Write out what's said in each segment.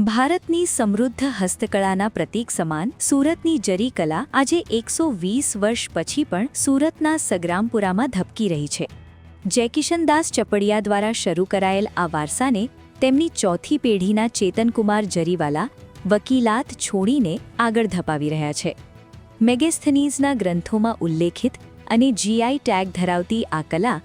ભારતની સમૃદ્ધ હસ્તકળાના પ્રતીક સમાન સુરતની જરી કલા આજે એકસો વીસ વર્ષ પછી પણ સુરતના સગ્રામપુરામાં ધબકી રહી છે. જયકિશનદાસ ચપડિયા દ્વારા શરૂ કરાયેલ આ વારસાને તેમની ચોથી પેઢીના ચેતનકુમાર જરીવાલા વકીલાત છોડીને આગળ ધપાવી રહ્યા છે. મેગેસ્થનીઝના ગ્રંથોમાં ઉલ્લેખિત અને જીઆઈ ટેગ ધરાવતી આ કલા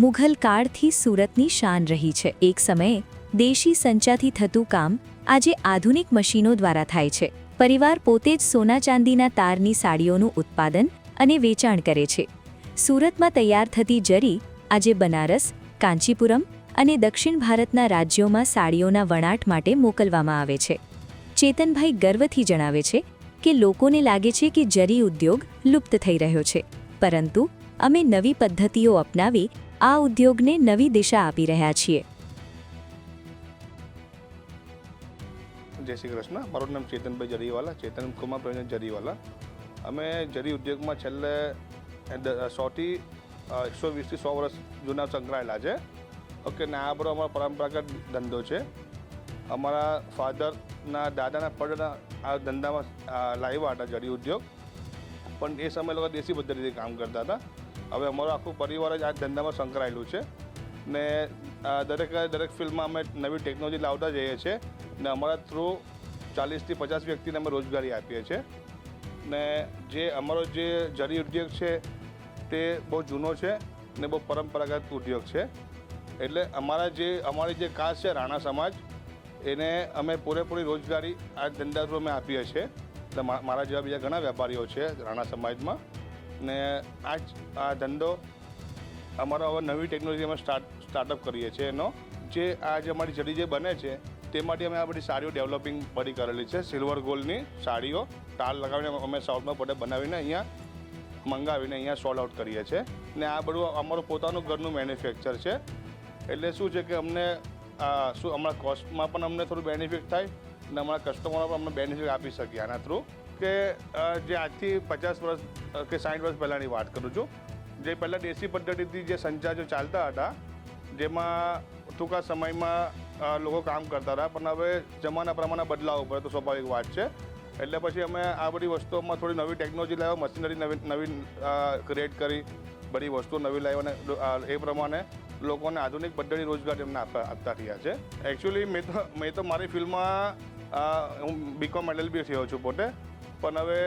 મુઘલ કાળથી સુરતની શાન રહી છે. એક સમયે દેશી સંચાથી થતું કામ આજે આધુનિક મશીનો દ્વારા થાય છે. પરિવાર પોતે જ સોના ચાંદીના તારની સાડીઓનું ઉત્પાદન અને વેચાણ કરે છે. સુરતમાં તૈયાર થતી જરી આજે બનારસ, કાંચીપુરમ અને દક્ષિણ ભારતના રાજ્યોમાં સાડીઓના વણાટ માટે મોકલવામાં આવે છે. ચેતનભાઈ ગર્વથી જણાવે છે કે લોકોને લાગે છે કે જરી ઉદ્યોગ લુપ્ત થઈ રહ્યો છે. પરંતુ અમે નવી પદ્ધતિઓ અપનાવી આ ઉદ્યોગને નવી દિશા આપી રહ્યા છીએ. જય શ્રી કૃષ્ણ. મારું નામ ચેતનભાઈ જરીવાલા, ચેતન કુમાર પ્રવીણ જરીવાલા. અમે જરી ઉદ્યોગમાં છેલ્લે સોથી એકસો વીસથી સો વર્ષ જૂના સંકળાયેલા છે. ઓકે, ને આ બધો અમારો પરંપરાગત ધંધો છે. અમારા ફાધરના, દાદાના પડના આ ધંધામાં લાઈવ હતા જરી ઉદ્યોગ. પણ એ સમયે લોકો દેશી પદ્ધતિથી કામ કરતા હતા. હવે અમારો આખું પરિવાર જ આ ધંધામાં સંકળાયેલું છે. ને દરેક દરેક ફિલ્ડમાં અમે નવી ટેકનોલોજી લાવતા જઈએ છીએ. ને અમારા થ્રુ ચાલીસથી પચાસ વ્યક્તિને અમે રોજગારી આપીએ છીએ. ને જે અમારો જે જરી ઉદ્યોગ છે, તે બહુ જૂનો છે ને બહુ પરંપરાગત ઉદ્યોગ છે. એટલે અમારા જે, અમારી જે કાસ છે રાણા સમાજ, એને અમે પૂરેપૂરી રોજગારી આ ધંધા થ્રુ અમે આપીએ છીએ. એટલે મારા જેવા બીજા ઘણા વેપારીઓ છે રાણા સમાજમાં. ને આ જ આ ધંધો અમારો હવે નવી ટેકનોલોજી અમે સ્ટાર્ટ, સ્ટાર્ટઅપ કરીએ છીએ એનો. જે આ અમારી જડી જે બને છે તે માટે અમે આ બધી સાડીઓ ડેવલપિંગ બધી કરેલી છે. સિલ્વર ગોલ્ડની સાડીઓ, તાર લગાવીને અમે સાઉથમાં પોતે બનાવીને અહીંયા મંગાવીને અહીંયા સોલ્ડ આઉટ કરીએ છીએ. ને આ બધું અમારું પોતાનું ઘરનું મેન્યુફેક્ચર છે. એટલે શું છે કે અમને શું અમારા કોસ્ટમાં પણ અમને થોડું બેનિફિટ થાય અને અમારા કસ્ટમરો પણ અમને બેનિફિટ આપી શકીએ આના થ્રુ કે જે આજથી પચાસ વર્ષ કે સાઠ વર્ષ પહેલાંની વાત કરું છું. જે પહેલાં દેશી પદ્ધતિથી જે સંચાજો ચાલતા હતા, જેમાં ટૂંકા સમયમાં લોકો કામ કરતા હતા. પણ હવે જમાના પ્રમાણે બદલાવ પડે તો સ્વાભાવિક વાત છે. એટલે પછી અમે આ બધી વસ્તુઓમાં થોડી નવી ટેકનોલોજી લાવ્યો, મશીનરી નવી નવી ક્રિએટ કરી, બધી વસ્તુઓ નવી લાવી અને એ પ્રમાણે લોકોને આધુનિક પદ્ધતિ રોજગારી એમને આપતા આપતા રહ્યા છે. એકચ્યુઅલી મેં તો મેં તો મારી ફિલ્ડમાં હું બીકોમ એલએલબી થયો છું પોતે. પણ હવે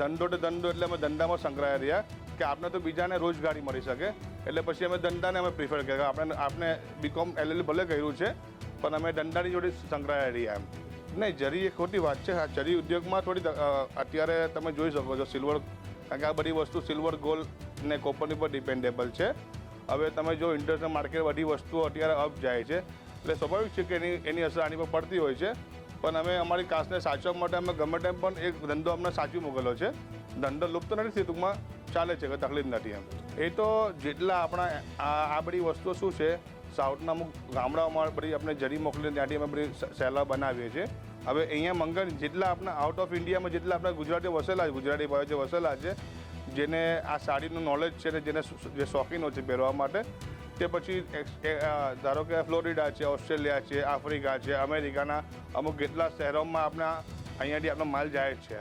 ધંધો તો ધંધો એટલે અમે ધંધામાં સંકળાયા રહ્યા કે આપણે તો બીજાને રોજગારી મળી શકે. એટલે પછી અમે ધંધાને અમે પ્રિફર કર્યા. આપણે આપણે બીકોમ એલએલ ભલે કર્યું છે પણ અમે દંડાની જોડે સંકળાયા રહીએ એમ. નહીં જરી એ ખોટી વાત છે. હા જરી ઉદ્યોગમાં થોડી અત્યારે તમે જોઈ શકો છો સિલ્વર કારણ કે આ બધી વસ્તુ સિલ્વર ગોલ્ડ ને કોપરની પર ડિપેન્ડેબલ છે. હવે તમે જો ઇન્ટરનેશનલ માર્કેટ બધી વસ્તુઓ અત્યારે અપ જાય છે. એટલે સ્વાભાવિક છે કે એની એની અસર આની પર પડતી હોય છે. પણ અમે અમારી કાસ્ટને સાચવવા માટે અમે ગમે તેમ પણ એક ધંધો અમને સાચવી મોકલ્યો છે. ધંધો લુપ્ત નથી થયો, ટૂંકમાં ચાલે છે કે તકલીફ નથી એમ. એ તો જેટલા આપણા આ બધી વસ્તુઓ શું છે સાઉથના અમુક ગામડાઓમાં બધી આપણે જરી મોકલીને ત્યાંથી અમે બધી સહેલા બનાવીએ છીએ. હવે અહીંયા મંગળ જેટલા આપણા આઉટ ઓફ ઇન્ડિયામાં જેટલા આપણા ગુજરાતી વસેલા છે, ગુજરાતી ભાઈઓ જે વસેલા છે, જેને આ સાડીનું નોલેજ છે ને જેને જે શોખીનો છે પહેરવા માટે, તે પછી ધારો કે ફ્લોરિડા છે ઓસ્ટ્રેલિયા છે આફ્રિકા છે અમેરિકાના અમુક કેટલા શહેરોમાં આપણા અહીંયાથી આપણો માલ જાય છે.